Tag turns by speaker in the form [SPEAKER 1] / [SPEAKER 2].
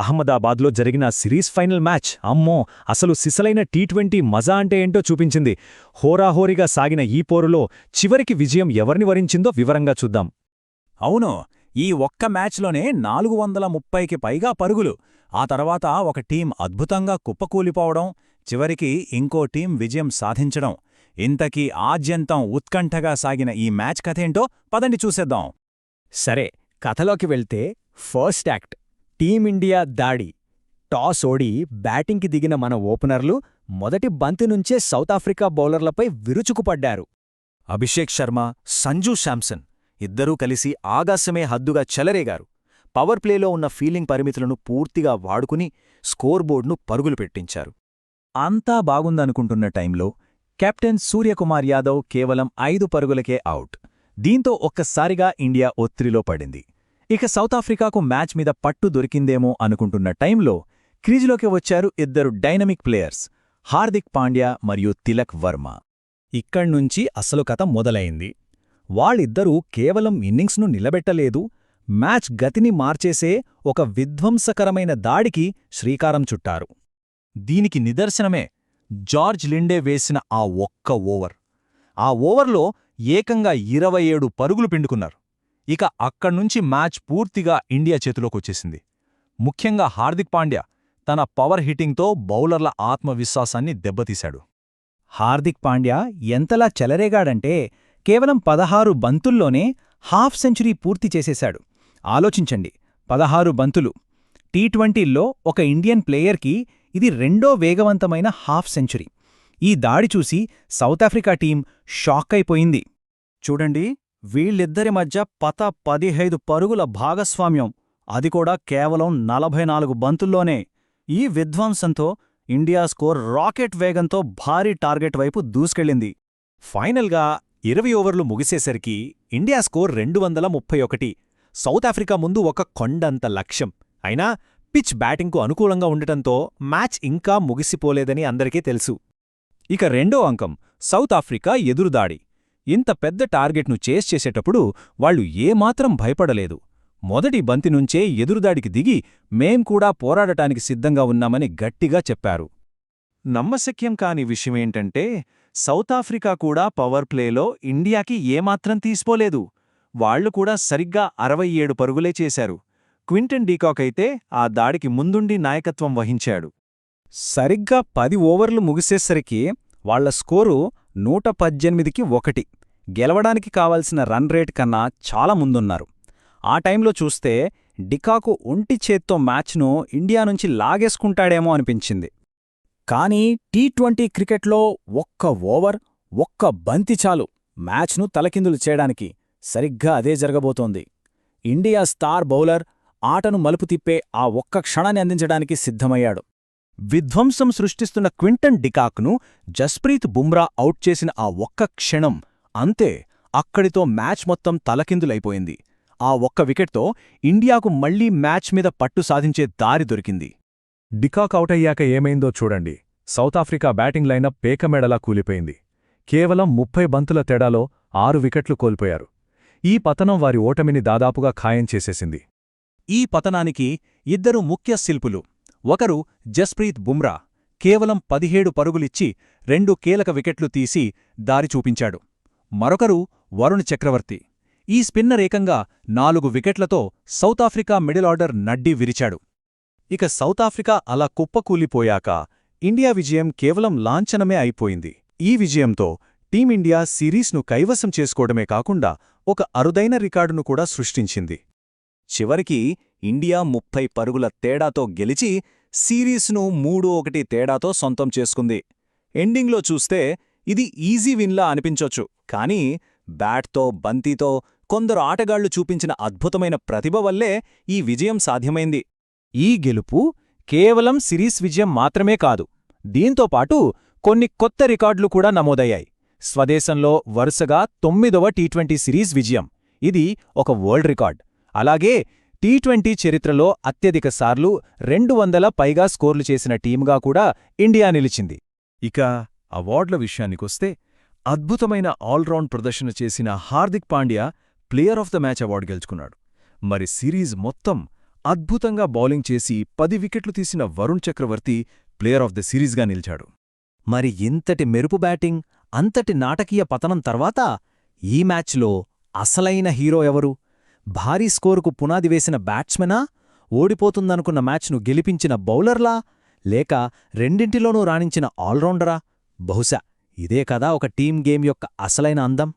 [SPEAKER 1] అహ్మదాబాద్లో జరిగిన series final match అమ్మో అసలు సిసలైన టీ ట్వంటీ మజా అంటే ఏంటో చూపించింది. హోరాహోరీగా సాగిన ఈ పోరులో చివరికి విజయం ఎవరిని వరించిందో వివరంగా చూద్దాం.
[SPEAKER 2] అవును ఈ ఒక్క మ్యాచ్లోనే నాలుగు వందల ముప్పైకి పైగా పరుగులు. ఆ తర్వాత ఒక టీం అద్భుతంగా కుప్పకూలిపోవడం చివరికి ఇంకో టీం విజయం సాధించడం. ఇంతకీ ఆద్యంతం ఉత్కంఠగా సాగిన ఈ మ్యాచ్ కథేంటో పదండి చూసేద్దాం.
[SPEAKER 3] సరే కథలోకి వెళ్తే ఫస్ట్ యాక్ట్. టీమిండియా దాడి. టాస్ ఓడి బ్యాటింగ్కి దిగిన మన ఓపెనర్లు మొదటి బంతి నుంచే సౌతాఫ్రికా బౌలర్లపై విరుచుకుపడ్డారు.
[SPEAKER 2] అభిషేక్ శర్మ సంజూ శాంసన్ ఇద్దరూ కలిసి ఆకాశమే హద్దుగా చెలరేగారు. పవర్ ప్లేలో ఉన్న ఫీలింగ్ పరిమితులను పూర్తిగా వాడుకుని స్కోర్ బోర్డును పరుగులు పెట్టించారు. అంతా బాగుందనుకుంటున్న టైంలో కెప్టెన్ సూర్యకుమార్ యాదవ్ కేవలం ఐదు పరుగులకే అవుట్. దీంతో ఒక్కసారిగా ఇండియా ఒత్తిడిలో పడింది. ఇక సౌతాఫ్రికాకు మ్యాచ్ మీద పట్టు దొరికిందేమో అనుకుంటున్న టైంలో క్రీజులోకి వచ్చారు ఇద్దరు డైనమిక్ ప్లేయర్స్ హార్దిక్ పాండ్యా మరియు తిలక్ వర్మ. ఇక్కడ్నుంచి అసలు కథ మొదలైంది. వాళ్ళిద్దరూ కేవలం ఇన్నింగ్స్ను నిలబెట్టలేదు మ్యాచ్ గతిని మార్చేసే ఒక విధ్వంసకరమైన దాడికి శ్రీకారం చుట్టారు. దీనికి నిదర్శనమే జార్జ్ లిండే వేసిన ఆ ఒక్క ఓవర్. ఆ ఓవర్లో ఏకంగా ఇరవై ఏడు పరుగులు పిండుకున్నారు. ఇక అక్కడ్నుంచి మ్యాచ్ పూర్తిగా ఇండియా చేతిలోకొచ్చేసింది ముఖ్యంగా హార్దిక్ పాండ్యా తన పవర్ హిట్టింగ్తో బౌలర్ల ఆత్మవిశ్వాసాన్ని దెబ్బతీశాడు. హార్దిక్ పాండ్యా ఎంతలా చెలరేగాడంటే కేవలం పదహారు బంతుల్లోనే హాఫ్ సెంచురీ పూర్తి చేసేశాడు. ఆలోచించండి పదహారు బంతులు. టీ ట్వంటీల్లో ఒక ఇండియన్ ప్లేయర్కి ఇది రెండో వేగవంతమైన హాఫ్ సెంచురీ. ఈ దాడి చూసి సౌతాఫ్రికా టీం షాక్ అయిపోయింది. చూడండి. వీళ్ళిద్దరి మధ్య పత పదిహైదు పరుగుల భాగస్వామ్యం. అది కూడా కేవలం నలభై నాలుగు బంతుల్లోనే. ఈ విధ్వంసంతో ఇండియా స్కోర్ రాకెట్ వేగంతో భారీ టార్గెట్ వైపు దూసుకెళ్ళింది ఫైనల్గా ఇరవై ఓవర్లు ముగిసేసరికి ఇండియా స్కోర్ రెండు వందల ముప్పై ఒకటి. సౌతాఫ్రికా ముందు ఒక కొండంత లక్ష్యం. అయినా పిచ్ బ్యాటింగ్కు అనుకూలంగా ఉండటంతో మ్యాచ్ ఇంకా ముగిసిపోలేదని అందరికీ తెలుసు. ఇక రెండో అంకం సౌత్ ఆఫ్రికా ఎదురుదాడి. ఇంత పెద్ద టార్గెట్ను చేస్ చేసేటప్పుడు వాళ్ళు ఏమాత్రం భయపడలేదు. మొదటి బంతి నుంచే ఎదురుదాడికి దిగి మేం కూడా పోరాడటానికి సిద్ధంగా ఉన్నామని గట్టిగా చెప్పారు. నమ్మశక్యం కాని విషయమేంటంటే సౌతాఫ్రికా కూడా పవర్ ప్లేలో ఇండియాకి ఏమాత్రం తీసిపోలేదు. వాళ్ళు కూడా సరిగ్గా అరవై ఏడు పరుగులే చేశారు. క్వింటన్ డీకాక్ అయితే ఆ దాడికి ముందుండి నాయకత్వం వహించాడు. సరిగ్గా పది ఓవర్లు ముగిసేసరికి వాళ్ళ స్కోరు నూట పద్దెనిమిదికి ఒకటి. గెలవడానికి కావాల్సిన రన్ రేట్ కన్నా చాలా ముందున్నారు. ఆ టైంలో చూస్తే డికాకు ఒంటి చేత్తో మ్యాచ్ను ఇండియా నుంచి లాగేసుకుంటాడేమో అనిపించింది. కానీ టీ ట్వంటీ క్రికెట్లో ఒక్క ఓవర్ ఒక్క బంతి చాలు మ్యాచ్ను తలకిందులు చేయడానికి సరిగ్గా అదే జరగబోతోంది. ఇండియా స్టార్ బౌలర్ ఆటను మలుపు తిప్పే ఆ ఒక్క క్షణాన్ని అందించడానికి సిద్ధమయ్యాడు. విధ్వంసం సృష్టిస్తున్న క్వింటన్ డికాక్ను జస్ప్రీత్ బుమ్రా అవుట్ చేసిన ఆ ఒక్క క్షణం అంతే అక్కడితో మ్యాచ్ మొత్తం తలకిందులైపోయింది. ఆ ఒక్క వికెట్తో ఇండియాకు మళ్ళీ మ్యాచ్ మీద పట్టు సాధించే దారి దొరికింది.
[SPEAKER 1] డికాక్ అవుటయ్యాక ఏమైందో చూడండి. సౌతాఫ్రికా బ్యాటింగ్ లైనప్ పేకమెడలా కూలిపోయింది. కేవలం ముప్పై బంతుల తేడాలో ఆరు వికెట్లు కోల్పోయారు. ఈ పతనం వారి ఓటమిని దాదాపుగా ఖాయం చేసేసింది.
[SPEAKER 2] ఈ పతనానికి ఇద్దరు ముఖ్య శిల్పులు ఒకరు జస్ప్రీత్ బుమ్రా కేవలం పదిహేడు పరుగులిచ్చి రెండు కీలక వికెట్లు తీసి దారి చూపించాడు. మరొకరు వరుణ్ చక్రవర్తి. ఈ స్పిన్నర్ ఏకంగా నాలుగు వికెట్లతో సౌతాఫ్రికా మిడిల్ ఆర్డర్ నడ్డి విరిచాడు. ఇక సౌతాఫ్రికా అలా కుప్పకూలిపోయాక ఇండియా విజయం కేవలం లాంఛనమే అయిపోయింది. ఈ విజయంతో టీమిండియా సిరీస్ను కైవసం చేసుకోవడమే కాకుండా ఒక అరుదైన రికార్డును కూడా సృష్టించింది. చివరికి ఇండియా ముప్పై పరుగుల తేడాతో గెలిచి సిరీస్ను మూడు ఒకటి తేడాతో సొంతం చేసుకుంది. ఎండింగ్లో చూస్తే ఇది ఈజీ విన్లా అనిపించొచ్చు. కానీ బ్యాట్తో బంతితో కొందరు ఆటగాళ్ళు చూపించిన అద్భుతమైన ప్రతిభ వల్లే ఈ విజయం సాధ్యమైంది. ఈ గెలుపు కేవలం సిరీస్ విజయం మాత్రమే కాదు దీంతోపాటు కొన్ని కొత్త రికార్డులు కూడా నమోదయ్యాయి. స్వదేశంలో వరుసగా తొమ్మిదవ టీ ట్వంటీ సిరీస్ విజయం. ఇది ఒక వరల్డ్ రికార్డ్. అలాగే టీ ట్వంటీ చరిత్రలో అత్యధిక సార్లు రెండు వందల పైగా స్కోర్లు చేసిన టీమ్గా కూడా ఇండియా నిలిచింది.
[SPEAKER 1] ఇక అవార్డుల విషయానికొస్తే అద్భుతమైన ఆల్రౌండ్ ప్రదర్శన చేసిన Hardik Pandya player of the match award గెలుచుకున్నాడు. మరి సిరీస్ మొత్తం
[SPEAKER 4] అద్భుతంగా బౌలింగ్ చేసి పది వికెట్లు తీసిన Varun Chakravarthy player of the సిరీస్గా నిలిచాడు.
[SPEAKER 2] మరి ఇంతటి మెరుపు బ్యాటింగ్ అంతటి నాటకీయ పతనం తర్వాత ఈ మ్యాచ్లో అసలైన హీరో ఎవరు? భారీ స్కోరుకు పునాది వేసిన బ్యాట్స్మెనా? ఓడిపోతుందనుకున్న మ్యాచ్ను గెలిపించిన బౌలర్లా? లేక రెండింటిలోనూ రాణించిన ఆల్రౌండరా? బహుశా ఇదే కదా ఒక టీం గేమ్ యొక్క అసలైన అందం.